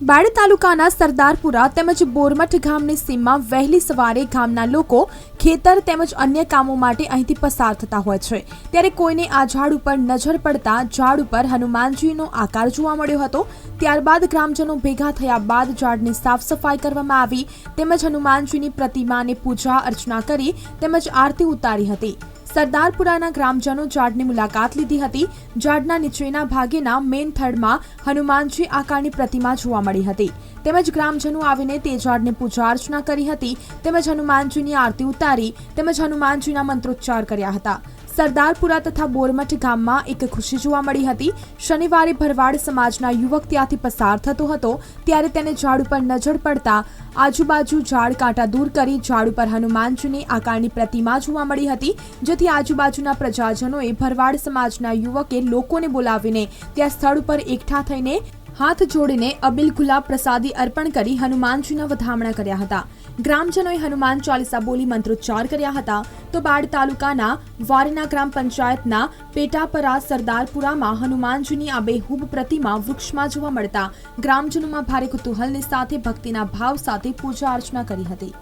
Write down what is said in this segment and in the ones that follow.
Bad તાલુકાના સરદારપુરા તેમજ બોરમઠ ગામની સીમમાં વહેલી સવારે ગામના લોકો ખેતર તેમજ અન્ય કામો માટે અહીંથી પસાર થતા હોય છે. ત્યારે કોઈને આ ઝાડ ઉપર નજર પડતા ઝાડ ઉપર હનુમાનજીનો આકાર જોવા મળ્યો હતો. ત્યારબાદ ગ્રામજનો ભેગા થયા બાદ ઝાડની સાફ સફાઈ કરવામાં આવી. તેમજ હનુમાનજીની પ્રતિમાને પૂજા અર્ચના કરી તેમજ આરતી ઉતારી હતી. સરદારપુરાના ગ્રામજનો ઝાડની મુલાકાત લીધી હતી. ઝાડના નીચેના ભાગેના મેન થડમાં હનુમાનજી આકારની પ્રતિમા જોવા મળી હતી. તેમજ ગ્રામજનો આવીને તે ઝાડની પૂજા અર્ચના કરી હતી. તેમજ હનુમાનજીની આરતી ઉતારી. તેમજ હનુમાનજીના મંત્રોચ્ચાર કર્યા હતા. સરદારપુરા તથા બોરમઠ ગામમાં એક ખુશી જોવા મળી હતી. શનિવારે ભરવાડ સમાજના યુવક ત્યાંથી પસાર થતો હતો. ત્યારે તેને ઝાડ ઉપર નજર પડતા આજુબાજુ ઝાડ કાંટા દૂર કરી ઝાડ ઉપર હનુમાનજીની આકારની પ્રતિમા જોવા મળી હતી, જેથી આજુબાજુના પ્રજાજનોએ ભરવાડ સમાજના યુવકે લોકોને બોલાવીને ત્યાં સ્થળ ઉપર એકઠા થઈને હાથ જોડીને અબિલ ગુલાબ પ્રસાદી અર્પણ કરી હનુમાનજીના વધામણા કર્યા હતા. ગ્રામજનોએ હનુમાન ચાલીસા બોલી મંત્રોચ્ચાર કર્યા હતા. તો બાડ તાલુકાના વારીના ગ્રામ પંચાયતના પેટાપરા સરદારપુરામાં હનુમાનજીની બેહૂબ પ્રતિમા વૃક્ષમાં જોવા મળતા ગ્રામજનોમાં ભારે કુતૂહલની સાથે ભક્તિના ભાવ સાથે પૂજા અર્ચના કરી હતી.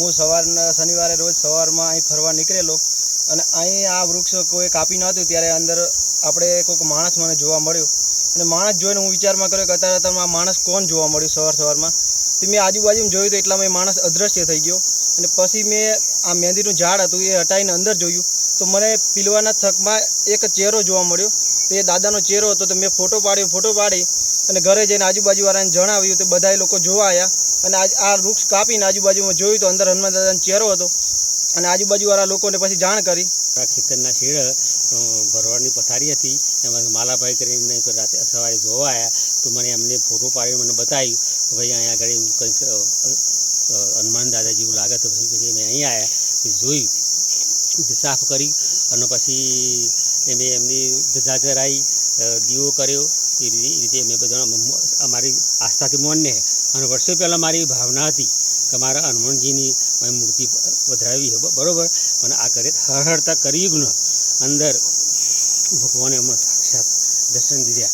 હું સવારના શનિવારે રોજ સવારમાં અહીં ફરવા નીકળેલો અને અહીં આ વૃક્ષ કોઈ કાપી નહોતું ત્યારે અંદર આપણે કોઈક માણસ મને જોવા મળ્યો. અને માણસ જોઈને હું વિચારમાં કર્યો કે અત્યારે આ માણસ કોણ જોવા મળ્યું સવાર સવારમાં? તે મેં આજુબાજુમાં જોયું તો એટલામાં એ માણસ અદ્રશ્ય થઈ ગયો. અને પછી મેં આ મહેંદીનું ઝાડ હતું એ હટાવીને અંદર જોયું. તો મને પીલવાના થકમાં એક ચહેરો જોવા મળ્યો. એ દાદાનો ચહેરો હતો તો મેં ફોટો પાડ્યો, ફોટો પાડી અને ઘરે જઈને આજુબાજુવાળાને જણાવ્યું તો બધાય લોકો જોવા આવ્યા અને આ વૃક્ષ કાપીને આજુબાજુમાં જોયું તો અંદર હનુમાન દાદાનો ચહેરો હતો. અને આજુબાજુવાળા લોકોને પછી જાણ કરી. ખેતરના શેડ ભરવાડની પથારી હતી. એમાં માલાભાઈ કરીને રાતે સવારે જોવા આવ્યા તો મને એમને ફોટો પાડી મને બતાવ્યું ભાઈ અહીંયા આગળ એવું કંઈક હનુમાન દાદા જેવું લાગે તો પછી પછી મેં અહીં આવ્યા જોયું સાફ કરી અને પછી એ મેં એમની ધજા ચરાઈ દીવો કર્યો. એ રીતે મેં બધા અમારી આસ્થાથી મોનને અને વર્ષો પહેલાં મારી ભાવના હતી કે મારા હનુમાનજીની મૂર્તિ વધારવી બરાબર. પણ આ કરે હરહરતા ન અંદર ભગવાને 在身体里